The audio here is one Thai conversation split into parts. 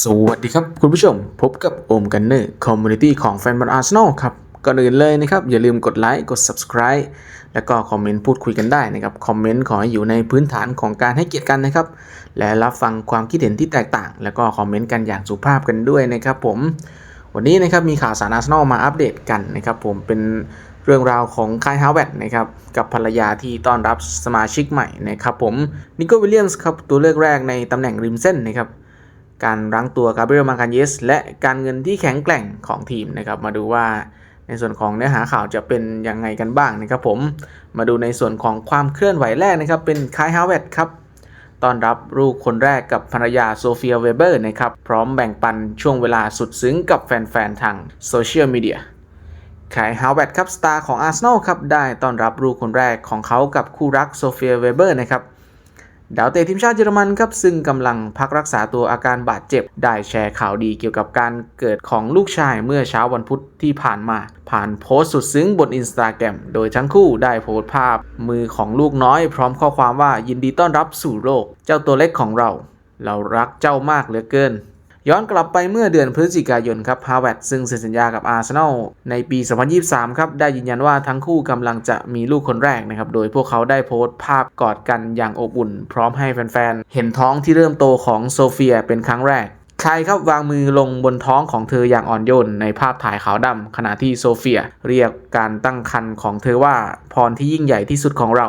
สวัสดีครับ คุณผู้ชม พบกับโอมกันเนอร์คอมมูนิตี้ของแฟนบอลอาร์เซนอลครับ ก่อนอื่นเลยนะครับ อย่าลืมกดไลค์กด Subscribe แล้วก็คอมเมนต์พูดคุยกันได้นะครับ คอมเมนต์ขอให้อยู่ในพื้นฐานของการให้เกียรติกันนะครับ และรับฟังความคิดเห็นที่แตกต่าง แล้วก็คอมเมนต์กันอย่างสุภาพกันด้วยนะครับผมวันนี้นะครับมีข่าวสารอาร์เซนอลมาอัปเดตกันนะครับผมเป็นเรื่องราวของคายฮาวเวตนะครับกับภรรยาที่ต้อนรับสมาชิกใหม่นะครับผมนิโก้วิลเลียมส์ครับตัวเลือกแรกในตำแหน่งริมเส้นนะครับ การรั้งตัวกาเบรียลมาคานเยสและการเงินที่แข็งแกร่งของทีมนะครับ มาดูว่าในส่วนของเนื้อหาข่าวจะเป็นยังไงกันบ้างนะครับผมมาดูในส่วนของความเคลื่อนไหวแรกนะครับ เป็นคายฮาวเวตครับต้อนรับลูกคนแรกกับภรรยาโซเฟียเวเบอร์นะครับ พร้อมแบ่งปันช่วงเวลาสุดซึ้งกับแฟน ๆ ทางโซเชียลมีเดียคายฮาวเวตครับสตาร์ของอาร์เซนอลครับ ได้ต้อนรับลูกคนแรกของเขากับคู่รักโซเฟียเวเบอร์นะครับ ดาวเตะทีมชาติเยอรมันครับซึ่งกำลังพักรักษาตัวอาการบาดเจ็บ ได้แชร์ข่าวดีเกี่ยวกับการเกิดของลูกชายเมื่อเช้าวันพุธที่ผ่านมา ผ่านโพสต์สุดซึ้งบนอินสตาแกรมโดยทั้งคู่ได้โพสต์ภาพ มือของลูกน้อยพร้อมข้อความว่ายินดีต้อนรับสู่โลก เจ้าตัวเล็กของเรา เรารักเจ้ามากเหลือเกิน ย้อนกลับไปเมื่อเดือนพฤศจิกายนครับฮาวเวตซึ่งเซ็นสัญญากับอาร์เซนอลในปี 2023 ครับ ได้ยืนยันว่าทั้งคู่กำลังจะมีลูกคนแรกนะครับ โดยพวกเขาได้โพสต์ภาพกอดกันอย่างอบอุ่น พร้อมให้แฟนๆ เห็นท้องที่เริ่มโตของโซเฟียเป็นครั้งแรกใครครับวางมือลงบนท้องของเธออย่างอ่อนโยนในภาพถ่ายขาวดำขณะที่โซเฟีย เรียกการตั้งครรภ์ของเธอว่าพรที่ยิ่งใหญ่ที่สุดของเรา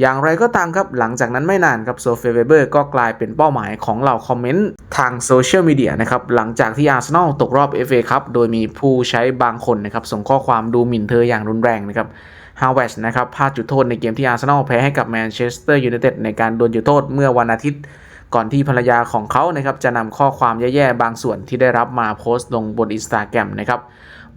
อย่างไรก็ตามครับหลังจากนั้นไม่นานครับโซเฟียเวเบอร์ก็กลายเป็นเป้าหมายของเหล่าคอมเมนต์ทางโซเชียลมีเดียนะครับหลังจากที่อาร์เซนอลตกรอบ FA ครับโดยมีผู้ใช้บางคนนะครับส่งข้อความดูหมิ่นเธออย่างรุนแรงนะครับฮาวเวชนะครับพลาดจุดโทษในเกมที่อาร์เซนอลแพ้ให้กับแมนเชสเตอร์ยูไนเต็ดในการโดนจุดโทษเมื่อวันอาทิตย์ ก่อนที่ภรรยาของเขานะครับจะนำข้อความแย่ๆบางส่วนที่ได้รับมาโพสต์ลงบนอินสตาแกรมนะครับ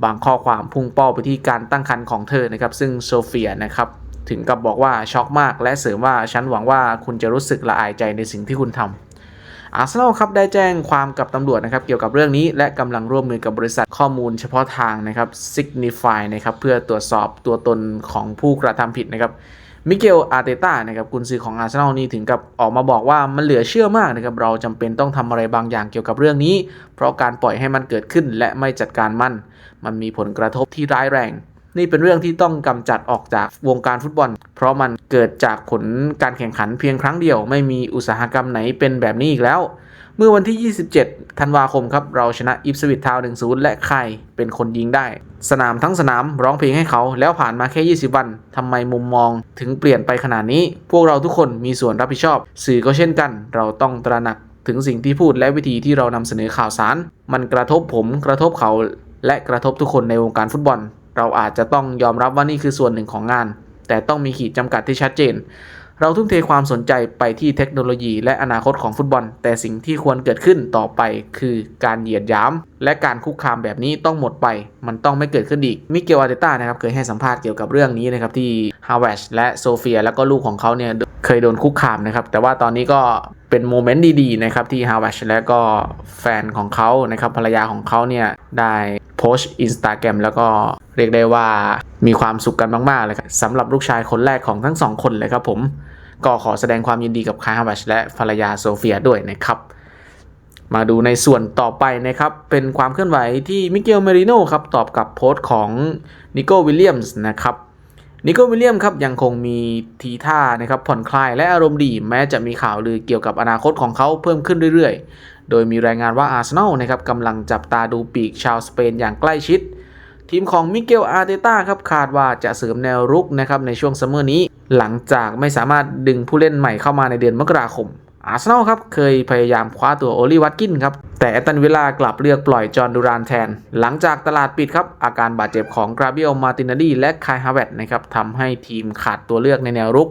บางข้อความพุ่งเป้าไปที่การตั้งครรภ์ของเธอนะครับซึ่งโซเฟียนะครับ ถึงกับบอกว่าช็อกมาก และเสริมว่าฉันหวังว่าคุณจะรู้สึกละอายใจในสิ่งที่คุณทำอาร์เซนอลครับได้แจ้งความกับตำรวจนะครับเกี่ยวกับเรื่องนี้และกำลังร่วมมือกับบริษัทข้อมูลเฉพาะทางนะครับ Signify นะครับเพื่อตรวจสอบตัวตนของผู้กระทำผิดนะครับมิเกลอาร์เตต้านะครับกุนซือของอาร์เซนอลนี่ถึงกับออกมาบอกว่ามันเหลือเชื่อมากนะครับเราจำเป็นต้องทำอะไรบางอย่างเกี่ยวกับเรื่องนี้ เพราะการปล่อยให้มันเกิดขึ้นและไม่จัดการมัน มันมีผลกระทบที่ร้ายแรง นี่เป็นเรื่องที่ต้องกำจัดออกจากวงการฟุตบอล เพราะมันเกิดจากผลการแข่งขันเพียงครั้งเดียว ไม่มีอุตสาหกรรมไหนเป็นแบบนี้อีกแล้ว เมื่อวันที่ 27 ธันวาคมครับ เราชนะอิฟสวิตทาวน์1-0 และใครเป็นคนยิงได้ สนามทั้งสนามร้องเพลงให้เขา แล้วผ่านมาแค่ 20 วันทำไมมุมมองถึงเปลี่ยนไปขนาดนี้ พวกเราทุกคนมีส่วนรับผิดชอบ สื่อก็เช่นกัน เราต้องตระหนักถึงสิ่งที่พูดและวิธีที่เรานำเสนอข่าวสาร มันกระทบผมกระทบเขาและกระทบทุกคนในวงการฟุตบอล เราอาจจะต้องยอมรับว่านี่คือส่วนหนึ่งของงาน แต่ต้องมีขีดจำกัดที่ชัดเจน เราทุ่มเทความสนใจไปที่เทคโนโลยีและอนาคตของฟุตบอล แต่สิ่งที่ควรเกิดขึ้นต่อไปคือการเหยียดหยาม และการคุกคามแบบนี้ต้องหมดไป มันต้องไม่เกิดขึ้นอีก มิเกลอาร์เตต้านะครับเคยให้สัมภาษณ์เกี่ยวกับเรื่องนี้นะครับที่ฮาวเวชและโซเฟีย แล้วก็ลูกของเขาเนี่ยเคยโดนคุกคามนะครับ แต่ว่าตอนนี้ก็เป็นโมเมนต์ดีๆนะครับที่ฮาวเวชและก็แฟนของเขานะครับภรรยาของเขาเนี่ยได้ โพสต์อินสตาแกรมแล้วก็เรียกได้ว่ามีความสุขกันมาก ๆ เลยครับสำหรับลูกชายคนแรกของทั้งสองคนเลยครับผม ก็ขอแสดงความยินดีกับคายฮาวัชและภรรยาโซเฟียด้วยนะครับ มาดูในส่วนต่อไปนะครับ เป็นความเคลื่อนไหวที่มิเกลเมริโนครับ ตอบกับโพสต์ของนิโก้วิลเลียมส์นะครับ นิโก้วิลเลียมครับยังคงมีทีท่านะครับผ่อนคลายและอารมณ์ดีแม้จะมีข่าวลือเกี่ยวกับอนาคตของเขาเพิ่มขึ้นเรื่อยๆ โดยมีรายงานว่าอาร์เซนอลนะครับกำลังจับตาดูปีกชาวสเปนอย่างใกล้ชิด ทีมของมิเกลอาร์เตต้าครับคาดว่าจะเสริมแนวรุกนะครับในช่วงซัมเมอร์นี้ หลังจากไม่สามารถดึงผู้เล่นใหม่เข้ามาในเดือนมกราคม อาร์เซนอลครับเคยพยายามคว้าตัวโอลิวัตกินครับแต่แอตันวิลลากลับเลือกปล่อยจอห์นดูรานแทน หลังจากตลาดปิดครับอาการบาดเจ็บของกราเบียลมาตินาดีและคายฮาเวตนะครับทำให้ทีมขาดตัวเลือกในแนวรุก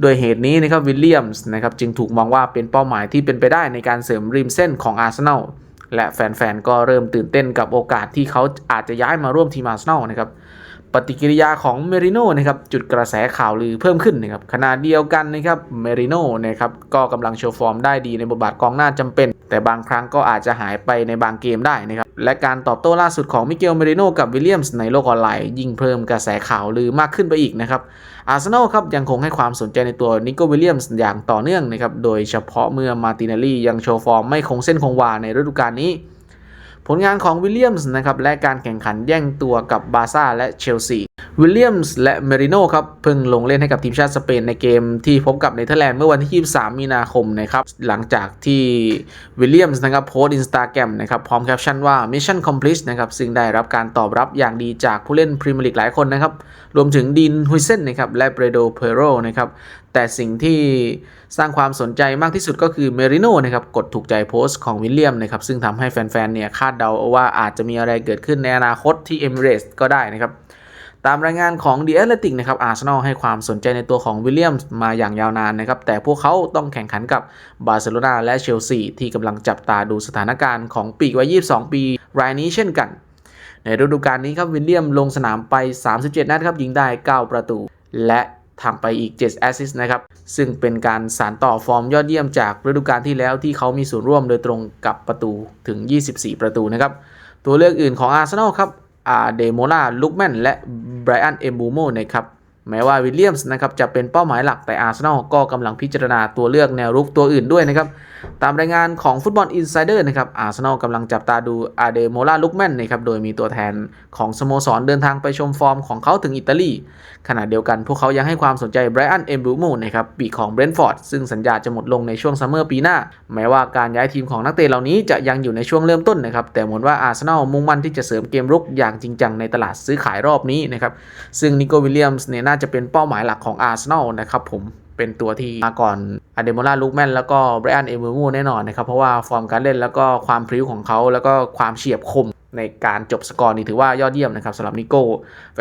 โดยเหตุนี้นะครับวิลเลียมส์นะครับจึงถูกมองว่าเป็นเป้าหมายที่เป็นไปได้ในการเสริมริมเส้นของอาร์เซนอลและแฟนๆก็เริ่มตื่นเต้นกับโอกาสที่เขาอาจจะย้ายมาร่วมทีมอาร์เซนอลนะครับ ปฏิกิริยาของเมริโน่นะครับจุดกระแสข่าวลือเพิ่มขึ้นนะครับขณะเดียวกันนะครับเมริโน่นะครับก็กำลังโชว์ฟอร์มได้ดีในบทบาทกองหน้าจำเป็น แต่บางครั้งก็อาจจะหายไปในบางเกมได้นะครับและการตอบโต้ล่าสุดของมิเกลเมริโน่กับวิลเลียมส์ในโลกออนไลน์ยิ่งเพิ่มกระแสข่าวลือมากขึ้นไปอีกนะครับอาร์เซนอลครับยังคงให้ความสนใจในตัวนิโกวิลเลียมส์อย่างต่อเนื่องนะครับโดยเฉพาะเมื่อมาร์ตินลลี่ยังโชว์ฟอร์มไม่คงเส้นคงวาในฤดูกาลนี้ ผลงานของวิลเลียมส์นะครับและการแข่งขันแย่งตัวกับบาร์ซ่าและเชลซี วิลเลียมส์และเมริโน่ครับเพิ่งลงเล่นให้กับทีมชาติสเปนในเกมที่พบกับเนเธอร์แลนด์เมื่อวันที่ 23 มีนาคมนะครับหลังจากที่วิลเลียมส์นะครับโพสต์อินสตาแกรมนะครับพร้อมแคปชั่นว่า Mission Complete นะครับซึ่งได้รับการตอบรับอย่างดีจากผู้เล่นพรีเมียร์ลีกหลายคนนะครับรวมถึงดินฮุยเซนนะครับและเบรโดเพโรนะครับแต่สิ่งที่สร้างความสนใจมากที่สุดก็คือเมริโน่นะครับกดถูกใจโพสต์ของวิลเลียมนะครับซึ่งทำให้แฟนๆเนี่ยคาดเดาว่าอาจจะมีอะไรเกิดขึ้นในอนาคตที่เอมิเรสก็ได้นะครับ ตามรายงานของ The Athletic นะครับอาร์เซนอลให้ความสนใจในตัวของวิลเลียมส์มาอย่างยาวนานนะครับ แต่พวกเขาต้องแข่งขันกับบาร์เซโลนาและเชลซีที่กำลังจับตาดูสถานการณ์ของปีกวัย 22 ปี รายนี้เช่นกัน ในฤดูกาลนี้ครับวิลเลียมลงสนามไป 37 นัดครับยิงได้ 9 ประตู และทำไปอีก 7 แอสซิสต์นะครับ ซึ่งเป็นการสานต่อฟอร์มยอดเยี่ยมจากฤดูกาลที่แล้วที่เขามีส่วนร่วมโดยตรงกับประตูถึง 24 ประตูนะครับ ตัวเลือกอื่นของอาร์เซนอลครับ อาเดโมลาลุกแมนและไบรอันเอมบูโมนะครับแม้ว่าวิลเลียมส์นะครับจะเป็นเป้าหมายหลักแต่อาร์เซนอลก็กำลังพิจารณาตัวเลือกแนวรุกตัวอื่นด้วยนะครับ ตามรายงานของฟุตบอลอินไซเดอร์นะครับอาร์เซนอลกำลังจับตาดูอาเดโมล่าลุกแมนนะครับโดยมีตัวแทนของสโมสรเดินทางไปชมฟอร์มของเขาถึงอิตาลี ขณะเดียวกันพวกเขายังให้ความสนใจไบรอันเอมบูโมนะครับปีของเบรนท์ฟอร์ดซึ่งสัญญาจะหมดลงในช่วงซัมเมอร์ปีหน้า แม้ว่าการย้ายทีมของนักเตะเหล่านี้จะยังอยู่ในช่วงเริ่มต้นนะครับแต่เหมือนว่าอาร์เซนอลมุ่งมั่นที่จะเสริมเกมรุกอย่างจริงจังในตลาดซื้อขายรอบนี้นะครับซึ่งนิโกวิลเลียมส์เนี่ยน่าจะเป็นเป้าหมายหลักของอาร์เซนอลนะครับผม เป็นตัวที่มาก่อนอเดโมล่าลูกแมนแล้วก็ไบรอันเอเมบูโมแน่นอนนะครับ เพราะว่าฟอร์มการเล่นแล้วก็ความพริ้วของเขา แล้วก็ความเฉียบคมในการจบสกอร์นี่ถือว่ายอดเยี่ยมนะครับสำหรับนิโก้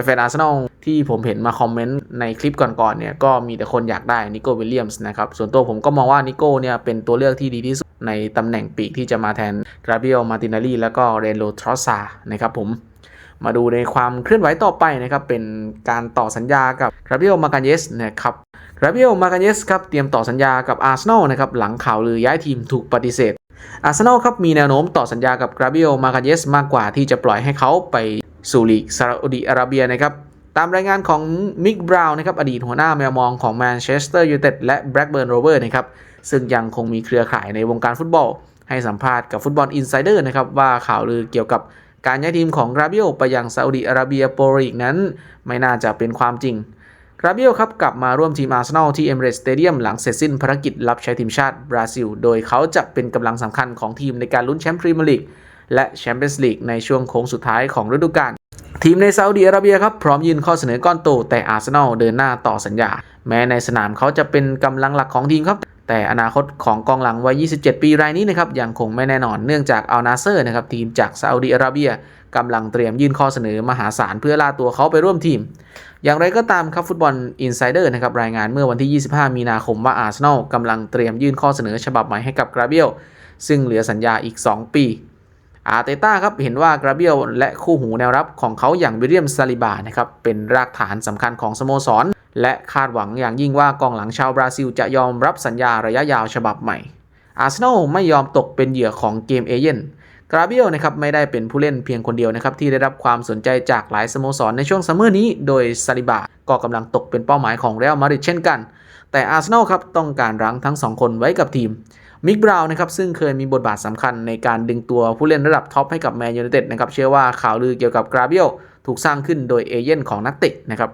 แฟนอาร์เซนอลที่ผมเห็นมาคอมเมนต์ในคลิปก่อนๆเนี่ยก็มีแต่คนอยากได้นิโก้วิลเลียมส์นะครับ ส่วนตัวผมก็มองว่านิโก้เนี่ยเป็นตัวเลือกที่ดีที่สุดในตำแหน่งปีกที่จะมาแทนกราเบียลมาตินาลีแล้วก็เรนโลทรอสซานะครับผมมาดูในความเคลื่อนไหวต่อไปนะครับ เป็นการต่อสัญญากับกราเบียลมาการเยสนะครับ ราเบียลมาการเยสครับเตรียมต่อสัญญากับอาร์เซนอลนะครับหลังข่าวลือย้ายทีมถูกปฏิเสธ อาร์เซนอลครับมีแนวโน้มต่อสัญญากับกราเบียลมาการเยสมากกว่าที่จะปล่อยให้เขาไปสู่ลีกซาอุดิอาระเบียนะครับตามรายงานของมิกบราวน์นะครับอดีตหัวหน้าแมวมองของแมนเชสเตอร์ยูไนเต็ดและแบล็กเบิร์นโรเวอร์นะครับซึ่งยังคงมีเครือข่ายในวงการฟุตบอล ให้สัมภาษณ์กับฟุตบอลอินไซเดอร์นะครับว่าข่าวลือเกี่ยวกับการย้ายทีมของกราเบียลไปยังซาอุดิอาระเบียโปรลีกนั้น ไม่น่าจะเป็นความจริง ราเบียลครับกลับมาร่วมทีมอาร์เซนอลที่เอมเรสสเตเดียมหลังเสร็จสิ้นภารกิจรับใช้ทีมชาติบราซิล โดยเขาจะเป็นกำลังสำคัญของทีมในการลุ้นแชมป์พรีเมียร์ลีกและแชมเปี้ยนส์ลีกในช่วงโค้งสุดท้ายของฤดูกาลทีมในซาอุดีอาระเบียครับพร้อมยื่นข้อเสนอก้อนโตแต่อาร์เซนอลเดินหน้าต่อสัญญา แม้ในสนามเขาจะเป็นกำลังหลักของทีมครับ แต่อนาคตของกองหลังวัย 27 ปีรายนี้นะครับยังคงไม่แน่นอนเนื่องจากอัลนาเซอร์นะครับทีมจากซาอุดิอาระเบียกำลังเตรียมยื่นข้อเสนอมหาศาลเพื่อล่าตัวเขาไปร่วมทีม อย่างไรก็ตามครับฟุตบอลอินไซเดอร์นะครับรายงานเมื่อวันที่ 25 มีนาคมว่าอาร์เซนอลกำลังเตรียมยื่นข้อเสนอฉบับใหม่ให้กับกราเบียลซึ่งเหลือสัญญาอีก 2 ปีอาร์เตต้าครับเห็นว่ากราเบียลและคู่หูแนวรับของเขาอย่างวิลเลียมซาลิบานะครับเป็นรากฐานสำคัญของสโมสร และคาดหวังอย่างยิ่งว่ากองหลังชาวบราซิลจะยอมรับสัญญาระยะยาวฉบับใหม่ อาร์เซนอลไม่ยอมตกเป็นเหยื่อของเกมเอเย่นกราเบียลนะครับไม่ได้เป็นผู้เล่นเพียงคนเดียวนะครับที่ได้รับความสนใจจากหลายสโมสรในช่วงซัมเมอร์นี้ โดยซาลิบาก็กำลังตกเป็นเป้าหมายของเรอัลมาดริดเช่นกัน แต่อาร์เซนอลครับต้องการรั้งทั้งสองคนไว้กับทีมมิกบราวน์นะครับซึ่งเคยมีบทบาทสำคัญในการดึงตัวผู้เล่นระดับท็อปให้กับแมนยูไนเต็ดนะครับเชื่อว่าข่าวลือเกี่ยวกับกราเบียลถูกสร้างขึ้นโดยเอเย่นของนักเตะนะครับ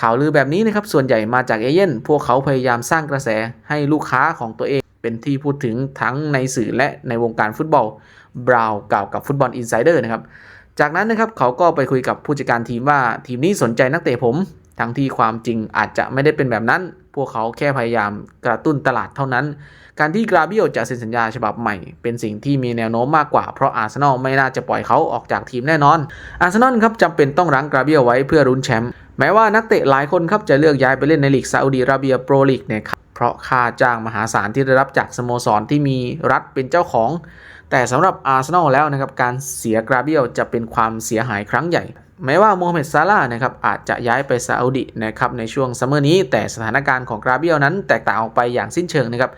ข่าวลือแบบนี้นะครับส่วนใหญ่มาจากเอเย่นพวกเขาพยายามสร้างกระแสให้ลูกค้าของตัวเอง เป็นที่พูดถึงทั้งในสื่อและในวงการฟุตบอลบราวกล่าวกับฟุตบอลอินไซเดอร์นะครับจากนั้นนะครับเขาก็ไปคุยกับผู้จัดการทีมว่าทีมนี้สนใจนักเตะผม ทั้งที่ความจริงอาจจะไม่ได้เป็นแบบนั้น วกเขาแค่พยายามกระตุ้นตลาดเท่านั้น การที่กราเบียลจะเซ็นสัญญาฉบับใหม่ เป็นสิ่งที่มีแนวโน้มมากกว่า เพราะอาร์เซนอลไม่น่าจะปล่อยเขาออกจากทีมแน่นอน อาร์เซนอลครับจำเป็นต้องรั้งกราเบียลไว้เพื่อรุ้นแชมป์แม้ว่านักเตะหลายคนครับจะเลือกย้ายไปเล่นในลีกซาอุดีอาระเบียโปรลีกเนี่ยครับ เพราะค่าจ้างมหาศาลที่ได้รับจากสโมสรที่มีรัฐเป็นเจ้าของ แต่สำหรับอาร์เซนอลแล้วนะครับการเสียกราเบียลจะเป็นความเสียหายครั้งใหญ่แม้ว่าโมฮัมเหม็ดซาลาห์นะครับอาจจะย้ายไปซาอุดินะครับในช่วงซัมเมอร์นี้ แต่สถานการณ์ของกราเบียลนั้นแตกต่างออกไปอย่างสิ้นเชิงนะครับ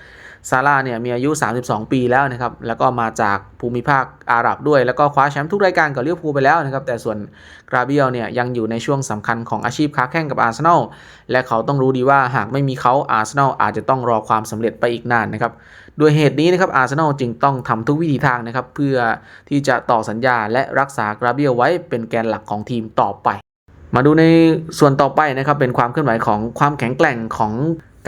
ซาลาเนี่ยมีอายุ 32 ปีแล้วนะครับ แล้วก็มาจากภูมิภาคอาหรับด้วย แล้วก็คว้าแชมป์ทุกรายการกับเลิเวอร์พูไปแล้วนะครับ แต่ส่วนกราเบียลเนี่ยยังอยู่ในช่วงสำคัญของอาชีพค้าแข่งกับอาร์เซนอล และเขาต้องรู้ดีว่าหากไม่มีเขาอาร์เซนอลอาจจะต้องรอความสำเร็จไปอีกนานนะครับ ด้วยเหตุนี้นะครับอาร์เซนอลจึงต้องทำทุกวิธีทางนะครับเพื่อที่จะต่อสัญญาและรักษากราเบียลไว้เป็นแกนหลักของทีมต่อไป มาดูในส่วนต่อไปนะครับเป็นความเคลื่อนไหวของความแข็งแกร่งของ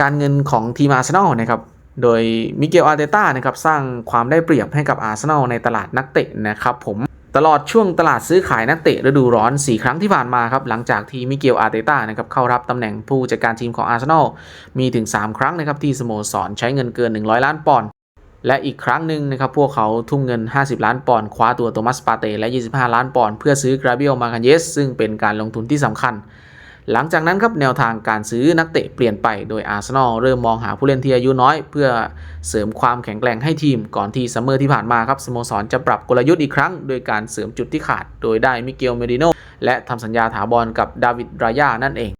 การเงินของทีมอาร์เซนอลนะครับ โดยมิเกลอาร์เตต้านะครับสร้างความได้เปรียบให้กับอาร์เซนอลในตลาดนักเตะนะครับผมตลอดช่วงตลาดซื้อขายนักเตะฤดูร้อน 4 ครั้งที่ผ่านมาครับ หลังจากที่มิเกลอาร์เตต้านะครับเข้ารับตำแหน่งผู้จัดการทีมของอาร์เซนอลมีถึง 3 ครั้งนะครับที่สโมสรใช้เงินเกิน 100 ล้านปอนด์และอีกครั้งหนึ่งนะครับพวกเขาทุ่มเงิน 50 ล้านปอนด์คว้าตัวโตมัสปาเตและ 25 ล้านปอนด์เพื่อซื้อกราเบียลมาคันเยสซึ่งเป็นการลงทุนที่สำคัญ หลังจากนั้นครับแนวทางการซื้อนักเตะเปลี่ยนไปโดยอาร์เซนอลเริ่มมองหาผู้เล่นที่อายุน้อย เพื่อเสริมความแข็งแกร่งให้ทีมก่อนที่ซัมเมอร์ที่ผ่านมาครับสโมสรจะปรับกลยุทธ์อีกครั้ง โดยการเสริมจุดที่ขาด โดยได้มิเกลเมดิโนและทำสัญญาถาวรกับดาวิดรายานั่นเอง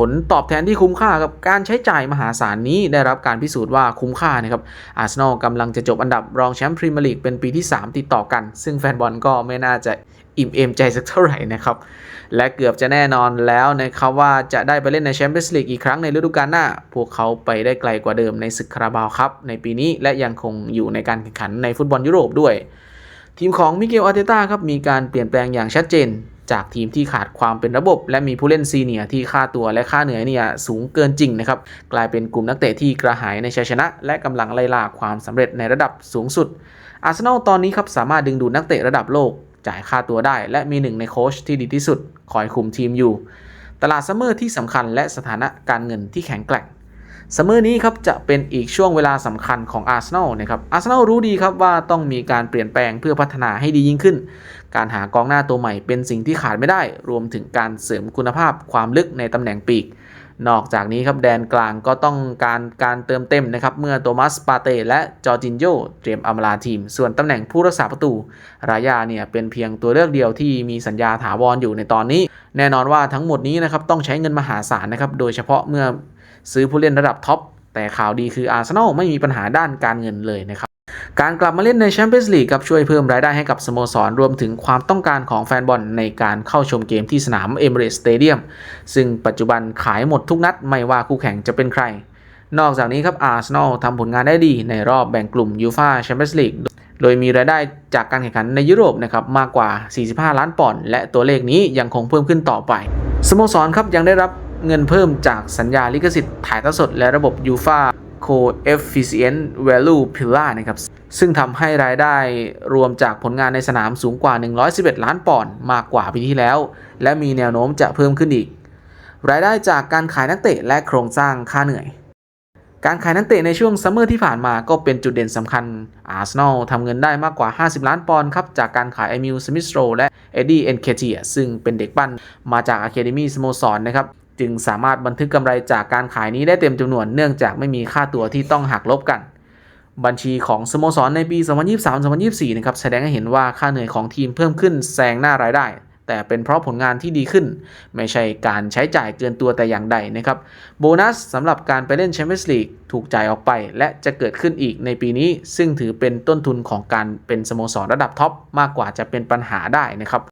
ผลตอบแทนที่คุ้มค่ากับการใช้จ่ายมหาศาลนี้ได้รับการพิสูจน์ว่าคุ้มค่านะครับอาร์เซนอลกำลังจะจบอันดับรองแชมป์พรีเมียร์ลีกเป็นปีที่ 3 ติดต่อกัน ซึ่งแฟนบอลก็ไม่น่าจะอิ่มเอมใจสักเท่าไหร่นะครับ และเกือบจะแน่นอนแล้วนะครับว่าจะได้ไปเล่นในแชมเปี้ยนส์ลีกอีกครั้งในฤดูกาลหน้า พวกเขาไปได้ไกลกว่าเดิมในศึกคาราบาวครับในปีนี้และยังคงอยู่ในการแข่งขันในฟุตบอลยุโรปด้วย ทีมของมิเกลอาร์เตต้าครับมีการเปลี่ยนแปลงอย่างชัดเจน จากทีมที่ขาดความเป็นระบบ และมีผู้เล่นซีเนียที่ค่าตัวและค่าเหนื่อยเนี่ยสูงเกินจริงนะครับกลายเป็นกลุ่มนักเตะที่กระหายในชัยชนะ และกำลังไล่ล่าความสำเร็จในระดับสูงสุดอาร์เซนอลตอนนี้ครับสามารถดึงดูดนักเตะระดับโลกจ่ายค่าตัวได้ และมีหนึ่งในโค้ชที่ดีที่สุด คอยคุมทีมอยู่ ตลาดซัมเมอร์ที่สำคัญและสถานะการเงินที่แข็งแกร่งซัมเมอร์นี้ครับจะเป็นอีกช่วงเวลาสำคัญของอาร์เซนอลนะครับอาร์เซนอลรู้ดีครับว่าต้องมีการเปลี่ยนแปลงเพื่อพัฒนาให้ดียิ่งขึ้น การหากองหน้าตัวใหม่เป็นสิ่งที่ขาดไม่ได้ รวมถึงการเสริมคุณภาพความลึกในตำแหน่งปีก นอกจากนี้ครับแดนกลางก็ต้องการการเติมเต็มนะครับ เมื่อโตมัสปาเตและจอร์จินโยเตรียมอำลาทีม ส่วนตำแหน่งผู้รักษาประตู รายาเนี่ยเป็นเพียงตัวเลือกเดียวที่มีสัญญาถาวรอยู่ในตอนนี้ แน่นอนว่าทั้งหมดนี้นะครับต้องใช้เงินมหาศาลนะครับโดยเฉพาะเมื่อซื้อผู้เล่นระดับท็อปแต่ข่าวดีคืออาร์เซนอลไม่มีปัญหาด้านการเงินเลยนะครับ การกลับมาเล่นในแชมเปี้ยนส์ลีกครับช่วยเพิ่มรายได้ให้กับสโมสรรวมถึงความต้องการของแฟนบอลในการเข้าชมเกมที่สนามเอเมเรสสเตเดียมซึ่งปัจจุบันขายหมดทุกนัดไม่ว่าคู่แข่งจะเป็นใคร นอกจากนี้ครับอาร์เซนอลทำผลงานได้ดีในรอบแบ่งกลุ่มยูฟาแชมเปี้ยนส์ลีกโดยมีรายได้จากการแข่งขันในยุโรปนะครับมากกว่า 45 ล้านปอนด์และตัวเลขนี้ยังคงเพิ่มขึ้นต่อไปสโมสรครับยังได้รับเงินเพิ่มจากสัญญาลิขสิทธิ์ถ่ายทอดสด และระบบยูฟา Coefficient Value Pillar นะครับ ซึ่งทำให้รายได้รวมจากผลงานในสนามสูงกว่า 111 ล้านปอนด์มากกว่าปีที่แล้ว และมีแนวโน้มจะเพิ่มขึ้นอีก รายได้จากการขายนักเตะและโครงสร้างค่าเหนื่อย การขายนักเตะในช่วงซัมเมอร์ที่ผ่านมาก็เป็นจุดเด่นสำคัญ อาร์เซนอลทำเงินได้มากกว่า 50 ล้านปอนด์ครับ จากการขายไอมิลสมิธโรและเอ็ดดี้เอ็นเคเทียซึ่งเป็นเด็กปั้นมาจากอะคาเดมี่สโมสรนะครับจึงสามารถบันทึกกำไรจากการขายนี้ได้เต็มจำนวนเนื่องจากไม่มีค่าตัวที่ต้องหักลบกัน บัญชีของสโมสรในปี 2023-2024 นะครับแสดงให้เห็นว่าค่าเหนื่อยของทีมเพิ่มขึ้นแซงหน้ารายได้ แต่เป็นเพราะผลงานที่ดีขึ้น ไม่ใช่การใช้จ่ายเกินตัวแต่อย่างใดนะครับ โบนัสสำหรับการไปเล่นแชมเปี้ยนส์ลีกถูกจ่ายออกไป และจะเกิดขึ้นอีกในปีนี้ ซึ่งถือเป็นต้นทุนของการเป็นสโมสรระดับท็อปมากกว่าจะเป็นปัญหาได้นะครับ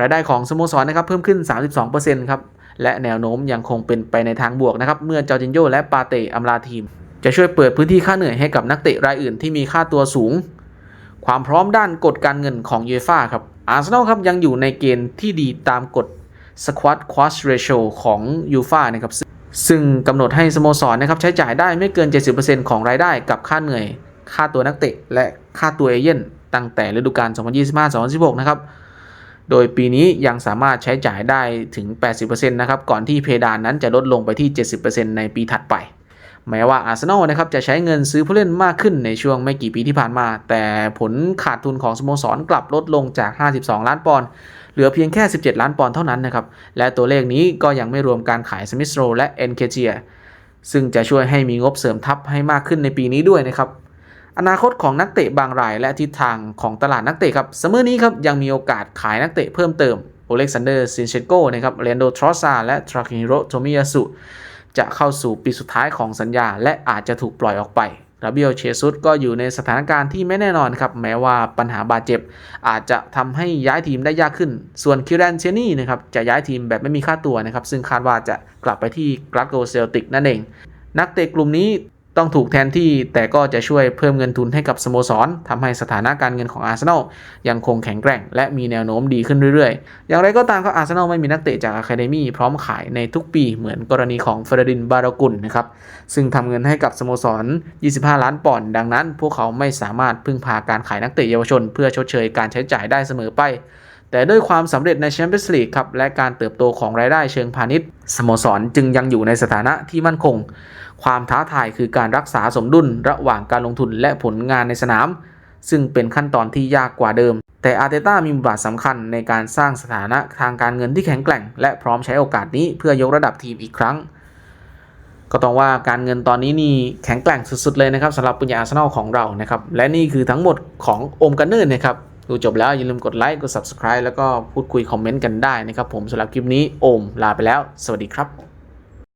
รายได้ของสโมสรนะครับเพิ่มขึ้น 32%ครับและแนวโน้มยังคงเป็นไปในทางบวกนะครับเมื่อจอร์จินโยและปาเตอำลาทีม จะช่วยเปิดพื้นที่ค่าเหนื่อยให้กับนักเตะรายอื่นที่มีค่าตัวสูง ความพร้อมด้านกฎการเงินของยูฟ่าครับอาร์เซนอลครับยังอยู่ในเกณฑ์ที่ดีตามกฎ Squad Cost Ratio ของยูฟ่านะครับซึ่งกำหนดให้สโมสรนะครับใช้จ่ายได้ไม่เกิน 70%ของรายได้กับค่าเหนื่อย ค่าตัวนักเตะ และค่าตัวเอเย่นตั้งแต่ฤดูกาล 2025-2026 นะครับ โดยปีนี้ยังสามารถใช้จ่ายได้ถึง 80%นะครับ ก่อนที่เพดานนั้นจะลดลงไปที่ 70%ในปีถัดไป แม้ว่าอาร์เซนอลนะครับจะใช้เงินซื้อผู้เล่นมากขึ้นในช่วงไม่กี่ปีที่ผ่านมา แต่ผลขาดทุนของสโมสรกลับลดลงจาก 52 ล้านปอนด์เหลือเพียงแค่ 17 ล้านปอนด์เท่านั้นนะครับ และตัวเลขนี้ก็ยังไม่รวมการขายสมิธโรและเอ็นเคเจียซึ่งจะช่วยให้มีงบเสริมทัพให้มากขึ้นในปีนี้ด้วยนะครับ อนาคตของนักเตะบางรายและทิศทางของตลาดนักเตะครับซัมมอร์นี้ครับยังมีโอกาสขายนักเตะเพิ่มเติมโอเล็กซานเดอร์ซินเชโกนะครับเรนโดทรอซาและทราคิฮิโรโทมิยาสุ จะเข้าสู่ปีสุดท้ายของสัญญา และอาจจะถูกปล่อยออกไปราเบียลเชซุสก็อยู่ในสถานการณ์ที่ไม่แน่นอนครับ แม้ว่าปัญหาบาดเจ็บ อาจจะทำให้ย้ายทีมได้ยากขึ้น ส่วนคิรันเชนี่นะครับจะย้ายทีมแบบไม่มีค่าตัวนะครับ ซึ่งคาดว่าจะกลับไปที่กลาสโกเซลติกนั่นเอง นักเตะกลุ่มนี้ ต้องถูกแทนที่แต่ก็จะช่วยเพิ่มเงินทุนให้กับสโมสรทำให้สถานะการเงินของอาร์เซนอลยังคงแข็งแกร่ง และมีแนวโน้มดีขึ้นเรื่อยๆ อย่างไรก็ตามครับอาร์เซนอลไม่มีนักเตะจากอะคาเดมี่พร้อมขายในทุกปีเหมือนกรณีของเฟรดินบารากุลนะครับซึ่งทำเงินให้กับสโมสร 25 ล้านปอนด์ดังนั้น พวกเขาไม่สามารถพึ่งพาการขายนักเตะเยาวชน เพื่อชดเชยการใช้จ่ายได้เสมอไป แต่ด้วยความสำเร็จในแชมเปี้ยนส์ลีกครับและการเติบโตของรายได้เชิงพาณิชย์สโมสรจึงยังอยู่ในสถานะที่มั่นคง ความท้าทายคือการรักษาสมดุลระหว่างการลงทุนและผลงานในสนาม ซึ่งเป็นขั้นตอนที่ยากกว่าเดิม แต่อาร์เตต้ามีบทบาทสำคัญในการสร้างสถานะทางการเงินที่แข็งแกร่ง และพร้อมใช้โอกาสนี้เพื่อยกระดับทีมอีกครั้ง ก็ต้องว่าการเงินตอนนี้นี่แข็งแกร่งสุดๆเลยนะครับสำหรับปุญญาอาร์เซนอลของเรานะครับและนี่คือทั้งหมดของโอมกันเนอร์นะครับ ดูจบแล้วอย่าลืมกดไลค์กด subscribe แล้วก็พูดคุยคอมเมนต์กันได้นะครับผมสำหรับคลิปนี้โอมลาไปแล้ว สวัสดีครับ